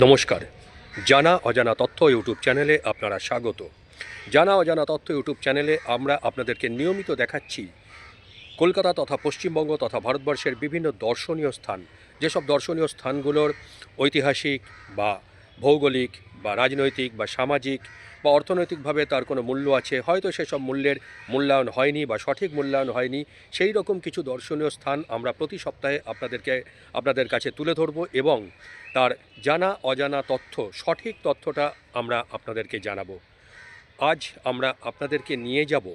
নমস্কার। জানা অজানা তথ্য ইউটিউব চ্যানেলে আপনারা স্বাগত। জানা অজানা তথ্য ইউটিউব চ্যানেলে আমরা আপনাদেরকে নিয়মিত দেখাচ্ছি কলকাতা তথা পশ্চিমবঙ্গ তথা ভারতবর্ষের বিভিন্ন দর্শনীয় স্থান। যেসব দর্শনীয় স্থানগুলোর ঐতিহাসিক বা ভৌগোলিক বা রাজনৈতিক বা সামাজিক বা অর্থনৈতিকভাবে তার কোনো মূল্য আছে, হয়তো সেসব মূল্যের মূল্যায়ন হয়নি বা সঠিক মূল্যায়ন হয়নি, সেই রকম কিছু দর্শনীয় স্থান আমরা প্রতি সপ্তাহে আপনাদেরকে, আপনাদের কাছে তুলে ধরব এবং তার জানা অজানা তথ্য, সঠিক তথ্যটা আমরা আপনাদেরকে জানাব। আজ আমরা আপনাদেরকে নিয়ে যাব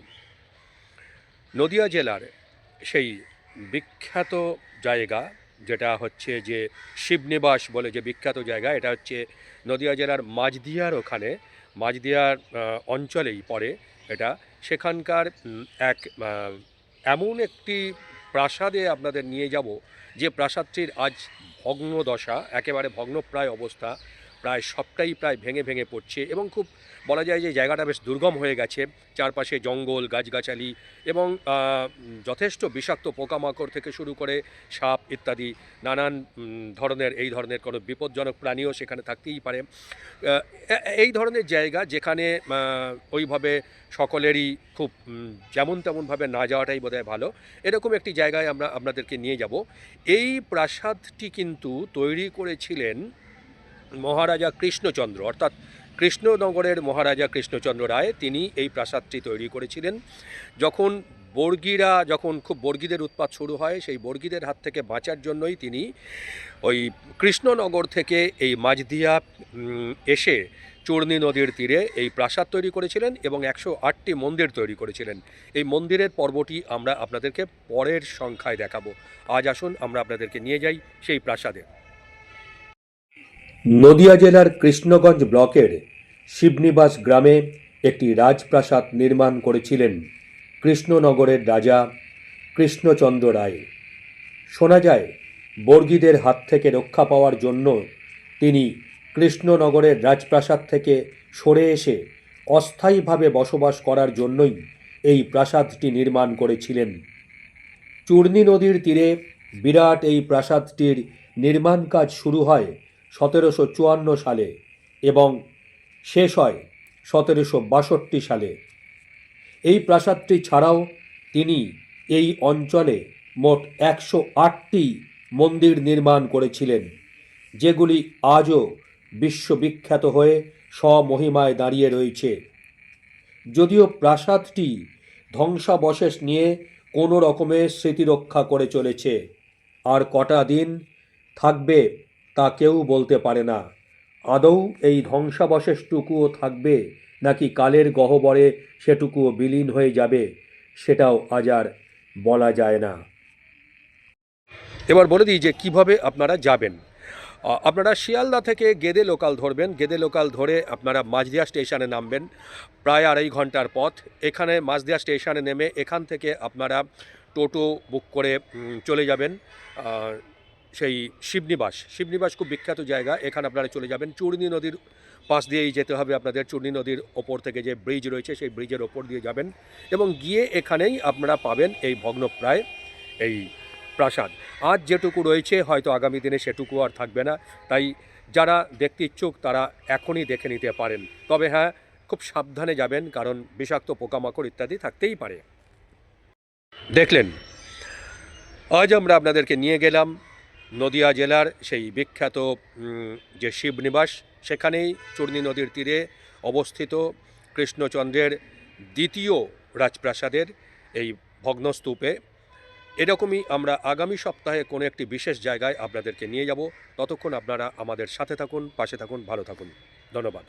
নদিয়া জেলার সেই বিখ্যাত জায়গা যেটা হচ্ছে যে শিবনিবাস বলে যে বিখ্যাত জায়গা, এটা হচ্ছে নদিয়া জেলার মাঝদিয়ার ওখানে। মাঝদিয়ার অঞ্চলেই পড়ে এটা। সেখানকার এক এমন একটি প্রাসাদে আপনাদের নিয়ে যাব, যে প্রাসাদটির আজ ভগ্ন দশা একেবারে ভগ্নপ্রায় অবস্থা। প্রায় সবটাই প্রায় ভেঙে ভেঙে পড়ছে এবং খুব বলা যায় যে জায়গাটা বেশ দুর্গম হয়ে গেছে। চারপাশে জঙ্গল, গাছগাছালি এবং যথেষ্ট বিষাক্ত পোকামাকড় থেকে শুরু করে সাপ ইত্যাদি, নানান ধরনের, এই ধরনের কোনো বিপজ্জনক প্রাণীও সেখানে থাকতেই পারে। এই ধরনের জায়গা যেখানে ওইভাবে সকলেরই খুব যেমন তেমনভাবে না যাওয়াটাই বোধহয় ভালো। এরকম একটি জায়গায় আমরা, আপনাদেরকে নিয়ে যাব। এই প্রাসাদটি কিন্তু তৈরি করেছিলেন মহারাজা কৃষ্ণচন্দ্র, অর্থাৎ কৃষ্ণনগরের মহারাজা কৃষ্ণচন্দ্র রায়, তিনি এই প্রাসাদটি তৈরি করেছিলেন। যখন বর্গীরা, যখন খুব বর্গীদের উৎপাত শুরু হয়, সেই বর্গীদের হাত থেকে বাঁচার জন্যই তিনি ওই কৃষ্ণনগর থেকে এই মাঝদিয়া এসে চূর্ণী নদীর তীরে এই প্রাসাদ তৈরি করেছিলেন এবং একশো আটটি মন্দির তৈরি করেছিলেন। এই মন্দিরের পর্বটি আমরা আপনাদেরকে পরের সংখ্যায় দেখাবো। আজ আসুন, আমরা আপনাদেরকে নিয়ে যাই সেই প্রাসাদে। নদিয়া জেলার কৃষ্ণগঞ্জ ব্লকের শিবনিবাস গ্রামে একটি রাজপ্রাসাদ নির্মাণ করেছিলেন কৃষ্ণনগরের রাজা কৃষ্ণচন্দ্র রায়। শোনা যায়, বর্গীদের হাত থেকে রক্ষা পাওয়ার জন্য তিনি কৃষ্ণনগরের রাজপ্রাসাদ থেকে সরে এসে অস্থায়ীভাবে বসবাস করার জন্যই এই প্রাসাদটি নির্মাণ করেছিলেন। চূর্ণী নদীর তীরে বিরাট এই প্রাসাদটির নির্মাণ কাজ শুরু হয় সতেরোশো চুয়ান্ন সালে এবং শেষ হয় সতেরোশো বাষট্টি সালে। এই প্রাসাদটি ছাড়াও তিনি এই অঞ্চলে মোট একশো আটটি মন্দির নির্মাণ করেছিলেন, যেগুলি আজও বিশ্ববিখ্যাত হয়ে স্বমহিমায় দাঁড়িয়ে রয়েছে। যদিও প্রাসাদটি ধ্বংসাবশেষ নিয়ে কোনো রকমের স্মৃতিরক্ষা করে চলেছে, আর কটা দিন থাকবে তা কেউ বলতে পারে না। আদৌ এই ধ্বংসাবশেষটুকুও থাকবে নাকি কালের গহ্বরে সেটুকুও বিলীন হয়ে যাবে, সেটাও আজ আর বলা যায় না। এবার বলে দিই যে কীভাবে আপনারা যাবেন। আপনারা শিয়ালদা থেকে গেদে লোকাল ধরবেন। গেদে লোকাল ধরে আপনারা মাঝদিয়া স্টেশনে নামবেন। প্রায় আড়াই ঘণ্টার পথ। এখানে মাঝদিয়া স্টেশনে নেমে এখান থেকে আপনারা টোটো বুক করে চলে যাবেন। সেই শিবনিবাস। শিবনিবাস খুব বিখ্যাত জায়গা। এখানে আপনারা চলে যাবেন। চূর্ণী নদীর পাশ দিয়েই যেতে হবে আপনাদের। চূর্ণী নদীর ওপর থেকে যে ব্রিজ রয়েছে, সেই ব্রিজের ওপর দিয়ে যাবেন এবং গিয়ে এখানেই আপনারা পাবেন এই ভগ্নপ্রায় এই প্রাসাদ। আজ যেটুকু রয়েছে, হয়তো আগামী দিনে সেটুকু আর থাকবে না। তাই যারা দেখতে ইচ্ছুক, তারা এখনই দেখে নিতে পারেন। তবে হ্যাঁ খুব সাবধানে যাবেন, কারণ বিষাক্ত পোকামাকড় ইত্যাদি থাকতেই পারে। দেখলেন, আজ আমরা আপনাদেরকে নিয়ে গেলাম। নদিয়া জেলার সেই বিখ্যাত যে শিবনিবাস, সেখানেই চূর্ণী নদীর তীরে অবস্থিত কৃষ্ণচন্দ্রের দ্বিতীয় রাজপ্রাসাদের এই ভগ্নস্তূপে। এরকমই আমরা আগামী সপ্তাহে কোনো একটি বিশেষ জায়গায় আপনাদেরকে নিয়ে যাব। ততক্ষণ আপনারা আমাদের সাথে থাকুন, পাশে থাকুন, ভালো থাকুন। ধন্যবাদ।